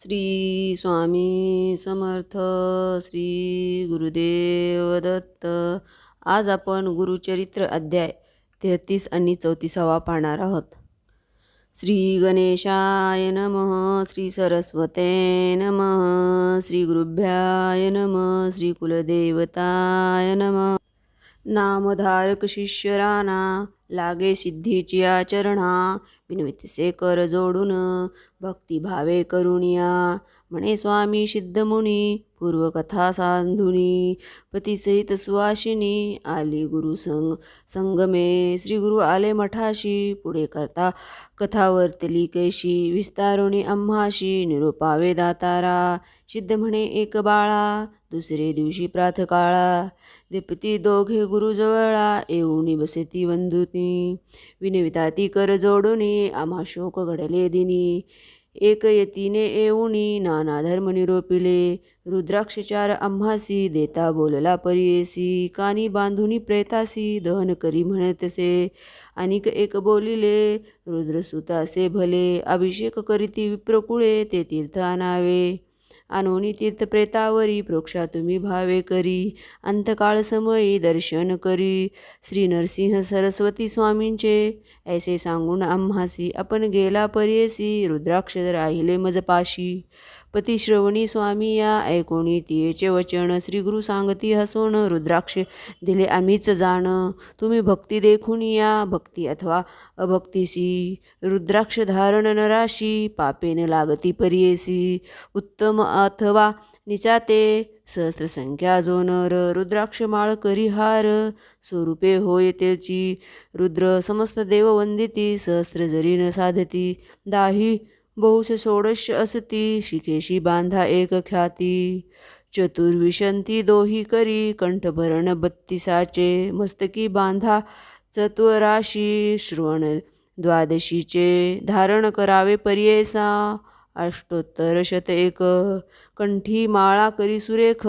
श्री स्वामी समर्थ श्री गुरुदेव दत्त. आज आपण गुरुचरित्र अध्याय तेहतीस आणि चौतीसावा पाहणार आहोत. श्री गणेशाय नमः श्री सरस्वते नमः श्री गुरुभ्याय नमः श्री कुलदेवताय नम. नामधारक शिष्यराना लागे सिद्धीची आचरणा विनवितसे कर जोडून भक्तिभावे करुणिया म्हणे स्वामी सिद्धमुनी पूर्वकथा सांधुनी पतीसहित सुवासिनी आली गुरु संग संगमे श्री गुरु आले मठाशी पुढे करता कथा वर्तली कैशी विस्तारुणी आम्हाशी निरोपावे दातारा सिद्ध म्हणे एक बाळा दुसरे दिवशी प्रातकाळा दीपती दोघे गुरुजवळा येऊनी बसेती वंदुनी विनविता ती कर जोडुनी आम्हा शोक घडले दिनी एक यतीने येऊनी नाना धर्म निरोपिले रुद्राक्षचार आम्हासी देता बोलला परियेसी कानी बांधुनी प्रेतासी दहन करी म्हणतसे अनिक एक बोलिले रुद्रसुतासे भले अभिषेक करीती विप्रकुळे ते तीर्थ आणावे. आणोनी तीर्थ प्रेतावरी प्रोक्षा तुम्ही भावे करी. अंतकाळ समयी दर्शन करी. श्री नरसिंह सरस्वती स्वामींचे ऐसे सांगून आम्हासी आपण गेला पर्येसी रुद्राक्ष राहिले मजपाशी. पतिश्रवणी स्वामी या ऐकोणी तियेचे वचन श्री गुरु सांगती हसोन रुद्राक्ष दिले आम्हीच जाणं. तुम्ही भक्ती देखून या. भक्ती अथवा अभक्तीसी. रुद्राक्ष धारण नराशी. पापेन लागती पर्येसी. उत्तम अथवा निचाते. सहस्र संख्या जो रुद्राक्ष माळ करीहार. स्वरूपे होय त्याची. रुद्र समस्त देव वंदिती. सहस्र जरी न साधती. दाही बहुश षोडश असती शिकेशी बांधा एक ख्याती। चतुर्विशंती दोही करी कंठभरण बत्तीसाचे मस्तकी बांधा चत्वराशी श्रवण द्वादशीचे धारण करावे पर्येसा अष्टोत्तर शत एक कंठी माळा करी सुरेख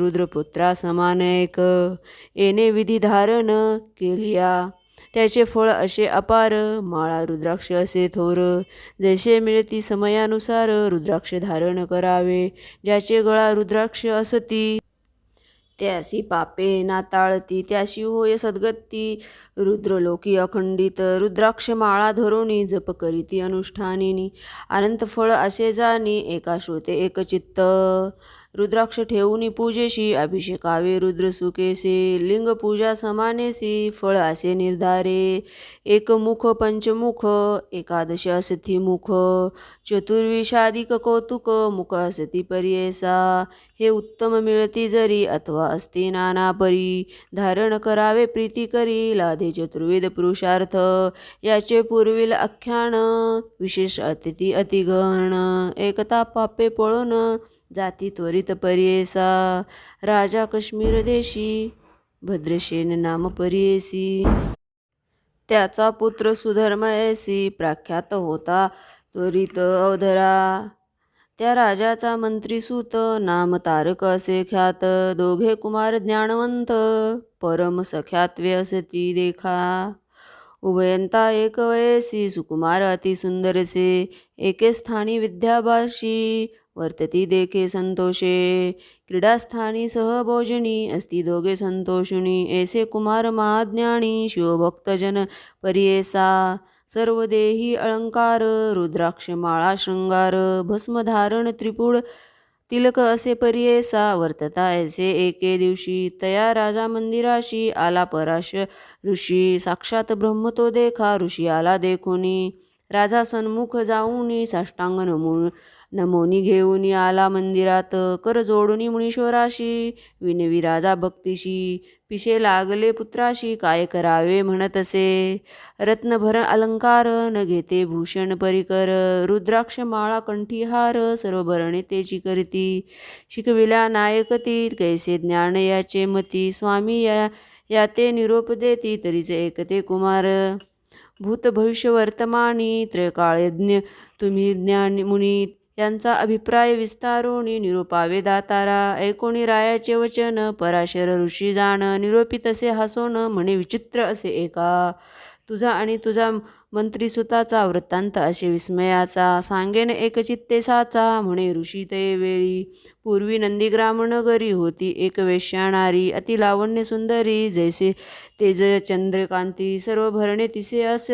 रुद्रपुत्रा समान एक येणे विधी धारण केलिया। त्याचे फळ असे अपार माळा रुद्राक्ष असे थोर. जैसे मिळती समयानुसार रुद्राक्ष धारण करावे ज्याचे गळा रुद्राक्ष असती. त्यासी पापे नाताळती त्याशी होय सद्गती. रुद्रलोकी अखंडित रुद्राक्ष माळा धरोनी जप करीती अनुष्ठानिनी. अनंत फळ असे जाणी एका श्रोते एक चित्त. रुद्राक्ष ठेवूनी पूजेशी अभिषेकावे रुद्र सुकेसे. लिंग पूजा समानेसी फळ असे निर्धारे. एक मुख पंचमुख एकादश असती मुख. चतुर्विषाधिक कौतुक मुख असती पर्येसा. हे उत्तम मिळती जरी अथवा असती नाना परी धारण करावे प्रीती करी लाधे चतुर्वेद पुरुषार्थ याचे पूर्वील आख्यान विशेष अतिथी अतिगण एकता पापे पळून जाती त्वरित पर्येसा राजा काश्मीर देशी भद्रशेन नाम परियेसी. त्याचा पुत्र सुधर्मयसी प्रख्यात होता त्वरित अवधरा. त्या राजाचा मंत्री सुत नाम तारक असे ख्यात दोघे कुमार ज्ञानवंत परम सख्यात्वे असती देखा. उभयंता एक वयसी सुकुमार अति सुंदरसे एके स्थानी विद्याभाषी वर्तती देखे संतोषे. क्रीडास्थानी सहभोजनी अस्ति दोघे संतोषिणी ऐसे कुमार महाज्ञानी शिवभक्तजन पर्येसा. सर्व देही अलंकार रुद्राक्ष माळा शृंगार भस्मधारण त्रिपुड तिलक असे पर्येसा वर्तता ऐसे एके दिवशी तया राजा मंदिराशी आला पराश. ऋषी साक्षात ब्रह्म तो देखा ऋषी आला देखोनी. राजा सन्मुख जाऊनी साष्टांग नमून नमोनी घेऊन आला मंदिरात. कर जोडुनी मुनीश्वराशी विनवी राजा भक्तीशी पिशे लागले पुत्राशी काय करावे म्हणत असे रत्नभर अलंकार न घेते भूषण परिकर रुद्राक्ष माळा कंठीहार सर्व भरणे तेची करती. शिकविल्या नायकती कैसे ज्ञान याचे मती. स्वामी या या ते निरोप देती तरीचे एकते कुमार. भूत भविष्य वर्तमानी त्रयकाळयज्ञ तुम्ही ज्ञान मुनी यांचा अभिप्राय विस्तारोणी निरूपावे दातारा ऐकोणी रायाचे वचन पराशर ऋषी जाण निरोपी तसे हसोन म्हणे विचित्र असे एका. तुझा आणि तुझा मंत्री सुताचा वृत्तांत असे विस्मयाचा सांगेन एक चित्तेसाचा म्हणे ऋषी ते वेळी. पूर्वी नंदीग्राम नगरी होती एक वेश्याणारी अति लावण्य सुंदरी जैसे तेज चंद्रकांती सर्व भरणे तिसे अस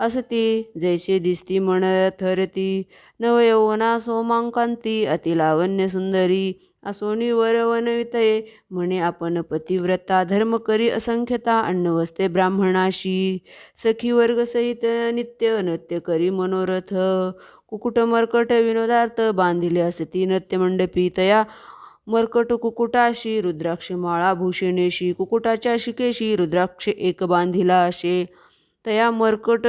असती. जैसे दिसती मन थरती नवयौवना सोमांकांती अतिलावण्य सुंदरी. असोनी वरवनवितये म्हणे आपण पतिव्रता धर्म करी असंख्यता. अन्न वस्ते ब्राह्मणाशी. सखी वर्ग सहित नित्य नृत्य करी मनोरथ. कुकुट मर्कट विनोदार्थ. बांधिले असती नृत्यमंडपी तया. मर्कट कुकुटाशी. रुद्राक्ष माळा भूषणेशी. कुकुटाच्या शिकेशी रुद्राक्ष एक बांधिला असे. तया मर्कट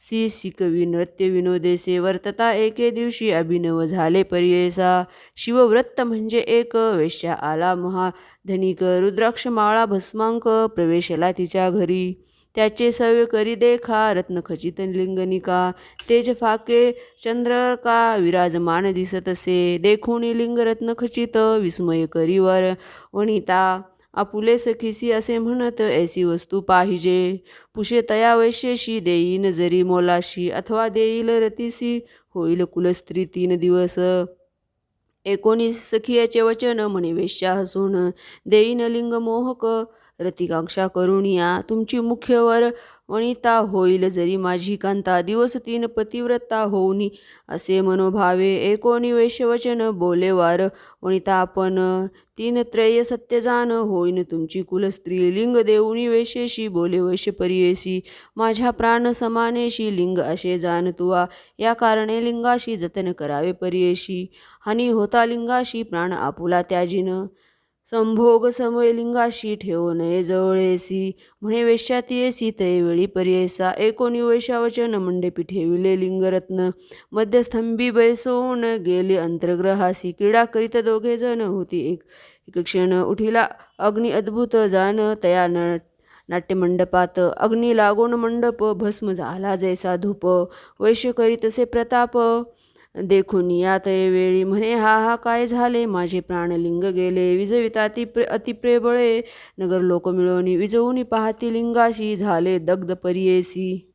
सी शिकवी नृत्य विनोदेसे वर्तता एके दिवशी अभिनव झाले पर्येसा. शिवव्रत म्हणजे एक वेश्या आला महाधनिक रुद्राक्ष माळा भस्मांक प्रवेशला तिच्या घरी. त्याचे सव्य करी देखा रत्नखचित लिंगनिका. तेज फाके चंद्रका विराजमान दिसत असे. देखुनी लिंग रत्नखचित विस्मय करीवर वणिता. आपुले सखीसी असे म्हणत ऐसी वस्तू पाहिजे. पुषे तया वैश्येशी देईन जरी मोलाशी अथवा देईल रतीसी. होईल कुलस्त्री तीन दिवस. एकोणीस सखियाचे वचन म्हणे वेश्या हसून देईन लिंग मोहक रतिकांक्षा करुणिया तुमची मुख्यवर वणिता होईल जरी माझी कांता दिवस तीन पतिव्रता होऊनी. असे मनोभावे एकोणी वैश्यवचन बोले वार. वणिता आपण तीन त्रय सत्य जाण होईन. तुमची कुलस्त्री लिंग देऊनी वेशेशी बोले वैश्य माझ्या प्राण समानेशी लिंग असे जाण तुवा या कारणे लिंगाशी जतन करावे परियेशी. हानी होता लिंगाशी प्राण आपुला त्याजीन. संभोग समयलिंगाशी ठेवू नये जवळेसी म्हणे वेश्यातीयसी तयवेळी पर्येसा एकोणी वैशावचन मंडपी ठेविले लिंगरत्न. मध्यस्तंभी बैसवून गेले अंतर्ग्रहासी. क्रीडा करीत दोघे जण होती एक. एक क्षण उठिला अग्नी अद्भुत जाण तया न नाट्यमंडपात. अग्नी लागून मंडप भस्म झाला जैसा धूप. वैश्य करीतसे प्रताप देखून यात वेळी. म्हणे हा हा काय झाले? माझे प्राणलिंग गेले. विजविता ती प्रे अतिप्रेबळे नगर लोक मिळवणी विजवून पाहती लिंगाशी. झाले दग्ध परियेसी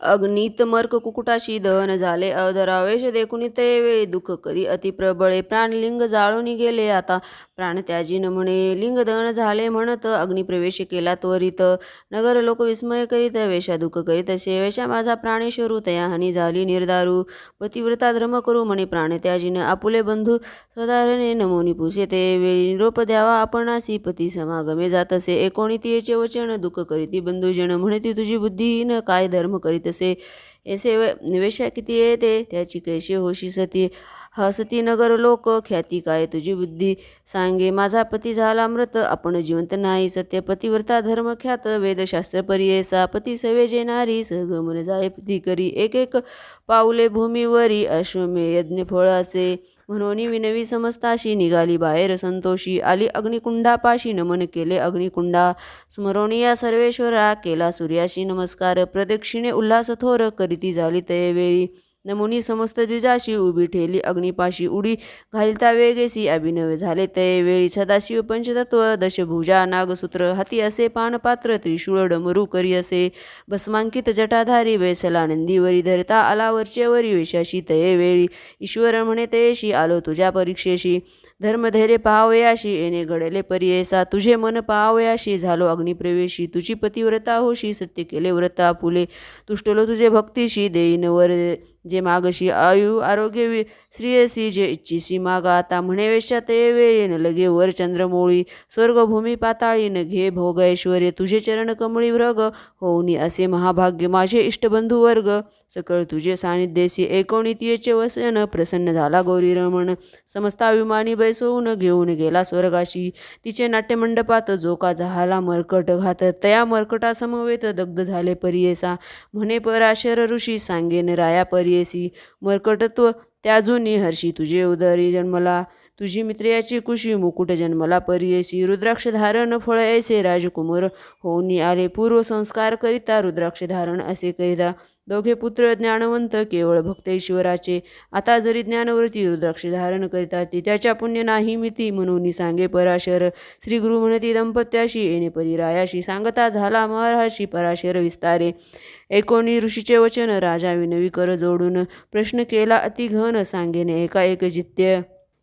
अग्नितमर्क कुकुटाशी दहन झाले. अधरावेश देखून ते वेळी दुःख करी अतिप्रबळे प्राणलिंग जाळून गेले आता. प्राणत्याजी म्हणे लिंग दहन झाले म्हणत अग्निप्रवेश केला त्वरित. नगर लोक विस्मय करीत वेशा दुःख करीत. असे वेशा माझा प्राणेश्वरू तया हानी झाली निर्दारू. पतिव्रता धर्म करू म्हणे प्राणत्याजीनं. आपुले बंधू सदारणे नमोनी पुसे ते वेळी निरोप द्यावा आपणासी पती समागमे जात असे. एकोणीतीयेचे वचन. दुःख करीती बंधुजन म्हणे ती तुझी बुद्धिहीन. काय धर्म करीत तसे ऐसे वेशा किती येते त्याची कैशी होशी सती? हसती नगर लोक ख्याती काय तुझी बुद्धी? सांगे माझा पती झाला मृत आपण जिवंत नाही. सत्य पतिव्रता धर्म ख्यात वेदशास्त्र परियेसा. पती सवे जेनारी सहगमन जाय पती करी एक एक पाऊले भूमीवरी. अश्वमे यज्ञ फळ असे. म्हणून विनवी समस्ताशी निघाली बाहेर. संतोषी आली अग्निकुंडापाशी. नमन केले अग्निकुंडा. स्मरणीया सर्वेश्वरा केला सूर्याशी नमस्कार. प्रदक्षिणे उल्हास थोर करीती झाली ते वेळी नमुनी समस्त द्विजाशी उभी ठेली अग्निपाशी उडी घालिता वेगेसी अभिनव झाले. ते वेळी सदाशिव पंचतत्व दशभुजा नागसूत्र हाती असे पानपात्र त्रिशूळ डमरू करी असे भस्मांकित जटाधारी वैसला नंदीवरी धरता आलावरचे वरी वेशाशी. तये वेळी ईश्वर म्हणे तयेशी आलो तुझ्या परीक्षेशी. धर्मधैर्य पाहावयाशी येणे घडले परियेसा. तुझे मन पाहावयाशी झालो अग्निप्रवेशी. तुझी पतिव्रता होशी सत्य केले व्रता फुले तुष्टलो तुझे भक्तीशी देईन वर जे मागशी आयु आरोग्य वि जे इच्छिसी मागा आता म्हणे वेश्या ते वेळी न लगे वर चंद्रमोळी स्वर्गभूमी पाताळी न घे भोगैश्वर्य तुझे चरण कमळी व्रग होऊनी असे महाभाग्य माझे इष्टबंधू वर्ग. सकळ तुझे सानिध्येसी एकोणीतीयेचे वसन प्रसन्न झाला गौरी रमण. समस्ताभिमानी बैसवून घेऊन गेला स्वर्गाशी. तिचे नाट्यमंडपात जो का झाला मर्कट घात तया मरकटासमवेत दग्ध झाले परियेसा. म्हणे पराशर ऋषी सांगेन राया येसी मर्कटत्व त्याजूनी हर्षी तुझे उदरी जन्मला. तुझी मित्रयाची कुशी मुकुट जन्मला परियसी. रुद्राक्ष धारण फळ ऐसे राजकुमार. होऊनी आले पूर्व संस्कार करिता रुद्राक्ष धारण असे करिता दोघे पुत्र ज्ञानवंत केवळ भक्त ईश्वराचे. आता जरी ज्ञानवृत्ती रुद्राक्ष धारण करीतात ती त्याच्या पुण्य नाही मिती म्हणून सांगे पराशर. श्री गुरु म्हणती दंपत्याशी येणे परिरायाशी सांगता झाला महाराशी पराशर विस्तारे. एकोणी ऋषीचे वचन राजा विनवी कर जोडून. प्रश्न केला अतिघन सांगेने एका एक जित्य.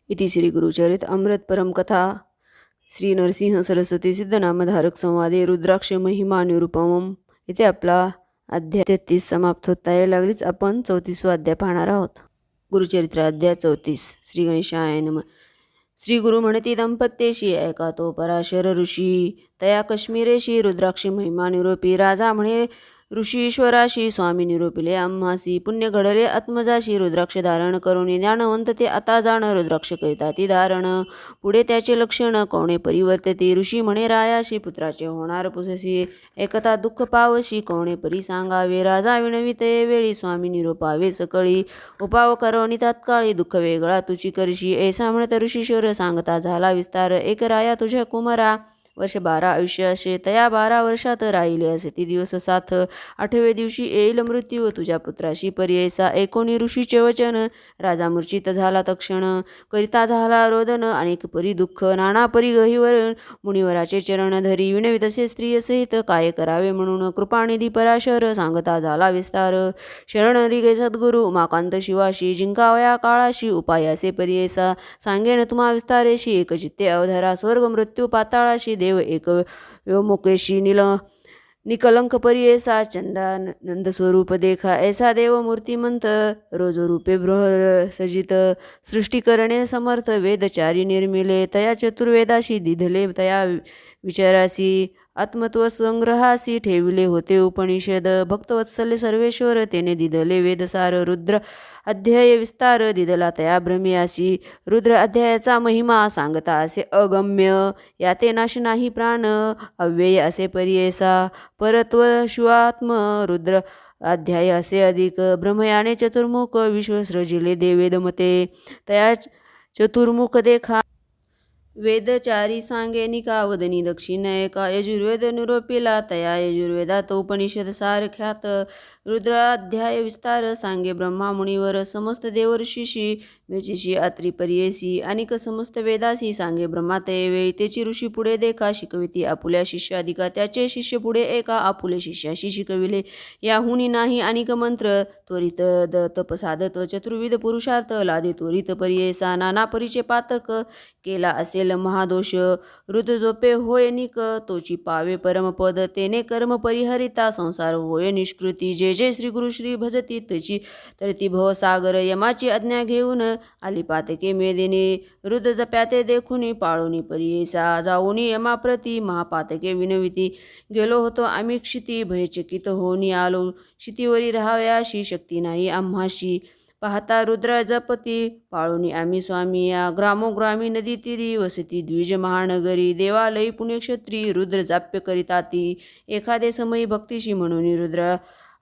इति श्री गुरुचरित अमृत परमकथा. श्री नरसिंह सरस्वती सिद्धनामधारक संवादे रुद्राक्ष महिमा निरुपमम. इथे आपला अध्याय तेहतीस समाप्त होता आहे. लागलीच आपण चौतीसवा अध्याय पाहणार आहोत. गुरुचरित्र अध्याय चौतीस. श्री गणेशाय नम. श्री गुरु म्हणती दंपत्येशी ऐका तो पराशर ऋषी. तया कश्मीरेशी रुद्राक्षी महिमा निरोपी. राजा म्हणे ऋषीश्वराशी स्वामी निरूपिले आम्हासी पुण्य घडले आत्मजाशी रुद्राक्ष धारण करून ज्ञानवंत ते आता जाण रुद्राक्ष करिता ती धारण. पुढे त्याचे लक्षण कोणे परिवर्तती? ऋषी म्हणे रायाशी पुत्राचे होणार पुससी. एकता दुःख पावशी कोणे परी सांगावे? राजा विणविते वेळी स्वामी निरूपावे सकळी. उपाव करवणी तात्काळी दुःख वेगळा तुझी करशी. ऐसा म्हणत ऋषीश्वर सांगता झाला विस्तार. एक राया तुझ्या कुमारा. वर्ष बारा आयुष्य असे तया बारा वर्षात राहिले असे. ती दिवस साथ आठवे दिवशी येईल मृत्यू तुझ्या पुत्राशी. पर्ययसा एकोणी ऋषीचे वचन. राजा मूर्छित झाला तक्षण करिता झाला रोदन. अनेक परी दुःख नाना परी गहीवर. मुनिवराचे चरण धरी विणवी तसे स्त्रिय सहित काय करावे म्हणून कृपानिधी पराशर सांगता झाला विस्तार. शरण रिगे सद्गुरु. उमाकांत शिवाशी जिंकावया काळाशी उपायासे पर्ययसा सांगेन तुम्हा विस्तारेशी. एकचित्ते अवधरा स्वर्ग मृत्यू पाताळाशी. देव एक व्योमुकेशी निल निकलंक परियेसा चंदा नंद स्वरूप देखा। ऐसा देव मूर्तिमंत रोज रूपे बृह सजित। सृष्टी करणे समर्थ वेदचारी निर्मिले। तया चतुर्वेदाशी दिधले तया विचारासी। आत्मत्व संग्रहासी ठेविले होते उपनिषद. भक्तवत्सल्य सर्वेश्वर तेने दिदले वेदसार रुद्र अध्याय विस्तार दिदला तया भ्रमियासी. रुद्र अध्यायाचा महिमा सांगता असे अगम्य याते नाश नाही प्राण अव्यय असे पर्ययसा परत्व शिवात्म रुद्र अध्याय असे अधिक ब्रह्मयाने चतुर्मुख विश्वसृजिले देवेदमते. तया चतुर्मुख देखा वेदचारी सांगेनिकावदनी दक्षिण यजुर्वेद निरोपिला तया यजुर्वेदात उपनिषद सारख्यात रुद्राध्याय विस्तार सांगे ब्रह्मा मुनीवर समस्त देवऋषीशी मेचीशी अत्री पर्येसी अनिक समस्त वेदासी सांगे ब्रह्मा ते वेळी तेची ऋषी पुढे देखा शिकविती आपुल्या शिष्याधिका त्याचे शिष्य पुढे एका आपुले शिष्याशी शिकविले. याहुनी नाही अनिक मंत्र त्वरित द तप साधत चतुर्विध पुरुषार्थ लादे त्वरित पर्येसा नाना परिचे पातक केला असेल महादोष. रुद्र झोपे होय निक तोची पावे परमपद तेने कर्म परिहरिता संसार होय निष्कृती जे जे श्री गुरु श्री भजती तची तर ती भवसागर यमाची आज्ञा घेऊन आली पातके मेदिने रुद्र जप्याते देखुनी पाळुनी परियेसा जाऊनी यमाप्रती महापातके विनविती. गेलो होतो आम्ही क्षिती भयचकित होऊनी आलो. क्षितीवरी राहाव्याशी शक्ती नाही आम्हाशी. पाहता रुद्र जपती पाळूनी आम्ही स्वामी. या ग्रामोग्रामी नदी तिरी वसती द्विज महानगरी. देवालयी पुण्यक्षत्री रुद्र जाप्य करिता ती एखादे समयी भक्तीशी म्हणून रुद्र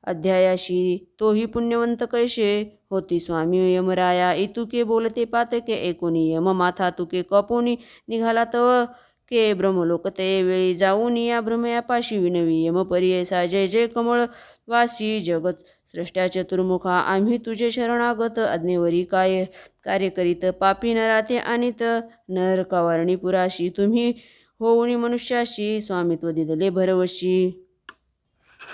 अध्यायाशी. तोही पुण्यवंत कैसे होती स्वामी यमराया. इतुके बोलते पातके एकोणी यम माथा तुके कपोनी. निघाला तव के ब्रह्मलोक ते वेळी जाऊन या भ्रमयापाशी विनवी. यम परियसा जय जय कमळ वासी जगत. सृष्ट्या चतुर्मुखा आम्ही तुझे शरणागत. अज्ञेवरी काय कार्य करीत? पापी नराते आणित. नर कवारणी पुराशी. तुम्ही होऊनी मनुष्याशी. स्वामित्व दिदले भरवशी.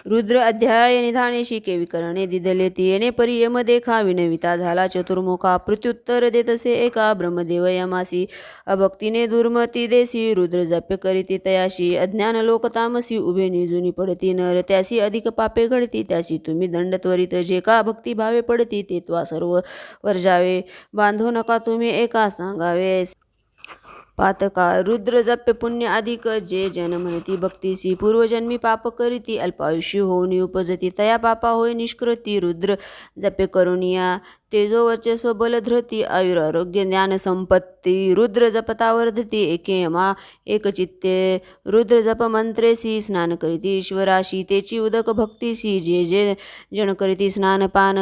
रुद्र अध्याय निधानेशी केवी करणे दिदले तियेने परी यम देखा विनविता झाला चतुर्मुखा प्रत्युत्तर देतसे एका ब्रह्मदेव यमासी। अभक्तीने दुर्मती देसी रुद्र जप्य करीती तयाशी। अज्ञान लोक तामसी उभे निजुनी पडती नर। त्यासी अधिक पापे घडती त्याशी तुम्ही दंड त्वरित। जे का भक्ती भावे पडती ते त्वा सर्व वर्जावे। बांधो नका तुम्ही एका सांगावे। पातका रुद्र जप्य पुण्य अधिक जे जन म्हणती भक्तीसी पूर्वजन्मी पाप करीती अल्पायुषी होऊन उपजती तया पापा होय निष्कृती रुद्र जप्य करुनिया तेजो वर्चस्व आयुरारोग्य आयुर आरोग्य ज्ञान संपत्ती रुद्र जपतावर्धती एके यमा एकचित्ते रुद्र जप मंत्रेसी स्नान करीती ईश्वराशी तेची उदक भक्तीसी जे जे जन करीती स्नानपान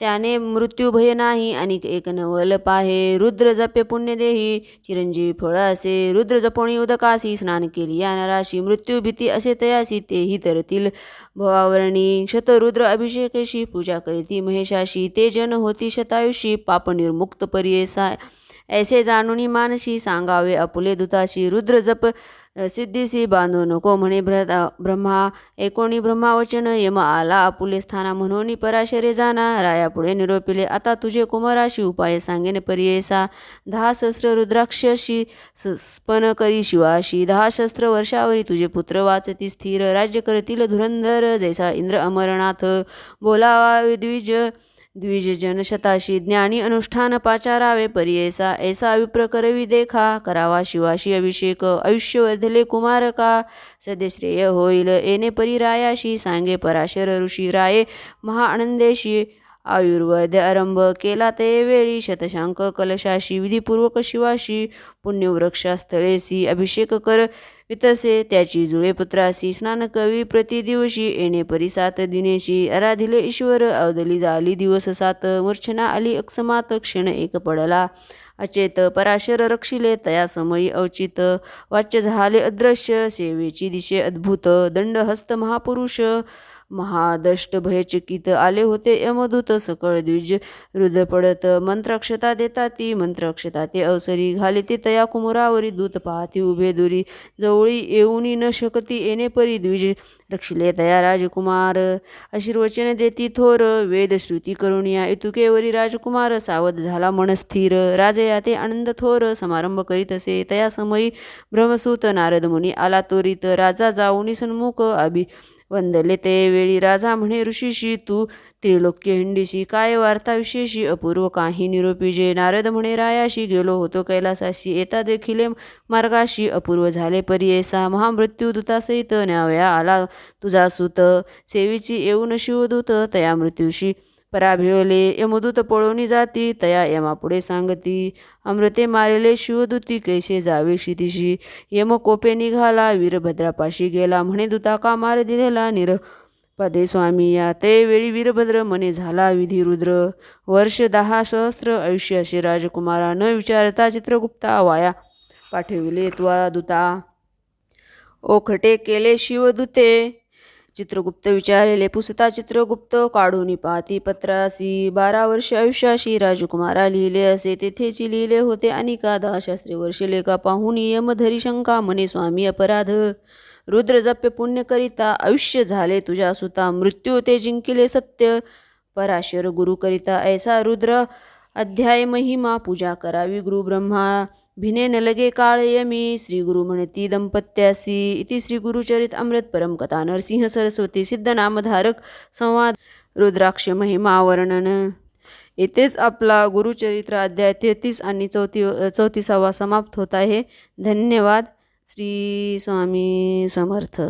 त्याने मृत्यू भय नाही आणि एक नवल पाहे रुद्र जपे पुण्य देही चिरंजीवी फळ असे रुद्र जपोणी उदकासी स्नान केली या नराशी मृत्यू भीती असे तयासी तेही तरतील भवावरणी शतरुद्र अभिषेकेशी पूजा करीती महेशाशी ते जन होती शतायुषी पापनिर्मुक्त परियेसाय ऐसे जाणुनी मानशी सांगावे आपुले दुताशी रुद्र जप. सिद्धीसी बांधू नको म्हणे ब्र ब्रह्मा एकोणी ब्रह्मावचन यम आला आपुले स्थाना म्हणून पराशरे जाना. रायापुढे निरोपिले आता तुझे कुमाराशी उपाय सांगेन परियेसा दहा सहस्र रुद्राक्षशी स्पन करी शिवाशी. दहा शस्त्र वर्षावरी तुझे पुत्र वाचती स्थिर. राज्य करतील धुरंधर जैसा इंद्र अमरनाथ. बोलावा विद्विज द्विजजन शताशी ज्ञानी अनुष्ठान पाचारावे परियेसा ऐसा विप्र करवी देखा करावा शिवाशी अभिषेक आयुष्य वर्धले कुमारका सद्यश्रेय होईल येणे परिरायाशी सांगे पराशर ऋषी राये महाआनंदेशी आयुर्वेद आरंभ केला ते वेळी शतशांक कलशाशी विधिपूर्वक शिवाशी पुण्यवृक्षास्थळेसी अभिषेक कर वितसे त्याची जुळे पुत्रासी स्नान कवी प्रतिदिवशी येणे परिसात दिनेशी. आराधिले ईश्वर अवदली झाली दिवस सात. मूर्छना आली अक्षमात क्षण एक पडला. अचेत पराशर रक्षिले तया समयी अवचित वाच्य झाले अदृश्य सेवेची दिशे अद्भुत. दंडहस्त महापुरुष महादष्ट भयचकित आले होते यमदूत सकळ द्विज. रुद्र पडत मंत्राक्षता देता ती मंत्राक्षता ते अवसरी घाली ते तया कुमुरावरी दूत पाहती उभे दुरी. जवळी येऊनी न शकती येणे परी द्विज. रक्षिले तया राजकुमार आशीर्वचन देती थोर. वेद श्रुती करुणिया इतुकेवरी राजकुमार सावध झाला मन स्थिर. राजया ते आनंद थोर समारंभ करीत असे. तया समयी ब्रह्मसूत नारद मुनी आला तोरीत राजा जाऊनी सन्मुख अभि. वंदले ते वेळी राजा म्हणे ऋषीशी तू त्रिलोक्य हिंडीशी काय वार्ता विशेषी अपूर्व काही निरोपी जे नारद म्हणे रायाशी गेलो होतो कैलासाशी येता देखिले मार्गाशी अपूर्व झाले परियेसा महामृत्यू दूतासहित न्यावया आला तुझा सुत सेवीची येऊन शिवदूत तया मृत्यूशी पराभिवले यमदूत पळवणी जाती तया यमापुढे सांगती. अमृते मारेले शिवदूती कैसे जावे क्षितिशी. यम कोपे निघाला वीरभद्रापाशी गेला. म्हणे दूता का मार दिलेला निर? पदे स्वामी या ते वेळी वीरभद्र मने झाला विधी रुद्र. वर्ष दहा सहस्त्र आयुष्य असे राजकुमारा. न विचारता चित्रगुप्ता वाया पाठविले त्वा दुता. ओखटे केले शिवदूते. चित्रगुप्त विचारलेले पुसता चित्रगुप्त काढून पाहती पत्रासी. बारा वर्ष आयुष्याशी राजकुमारा लिहिले असे. तेथेची लिहिले होते आणि का दहा शास्त्री वर्षे लेखा पाहून यमधरी शंका मने स्वामी अपराध. रुद्र जप्य पुण्य करिता आयुष्य झाले. तुझ्या सुता मृत्यू ते जिंकिले सत्य. पराशर गुरु करिता ऐसा रुद्र. अध्याय महिमा. पूजा करावी गुरु ब्रह्मा भिने न लगे काळ यमी श्री गुरु म्हणती दंपत्यासी. इति श्री गुरुचरित अमृत परम कथा नरसिंह सरस्वती सिद्ध नामधारक संवाद रुद्राक्ष महिमा वर्णन. येथेच आपला गुरुचरित्र अध्याय तेहतीस आणि चौथी चौतीसावा समाप्त होत आहे. धन्यवाद. श्री स्वामी समर्थ.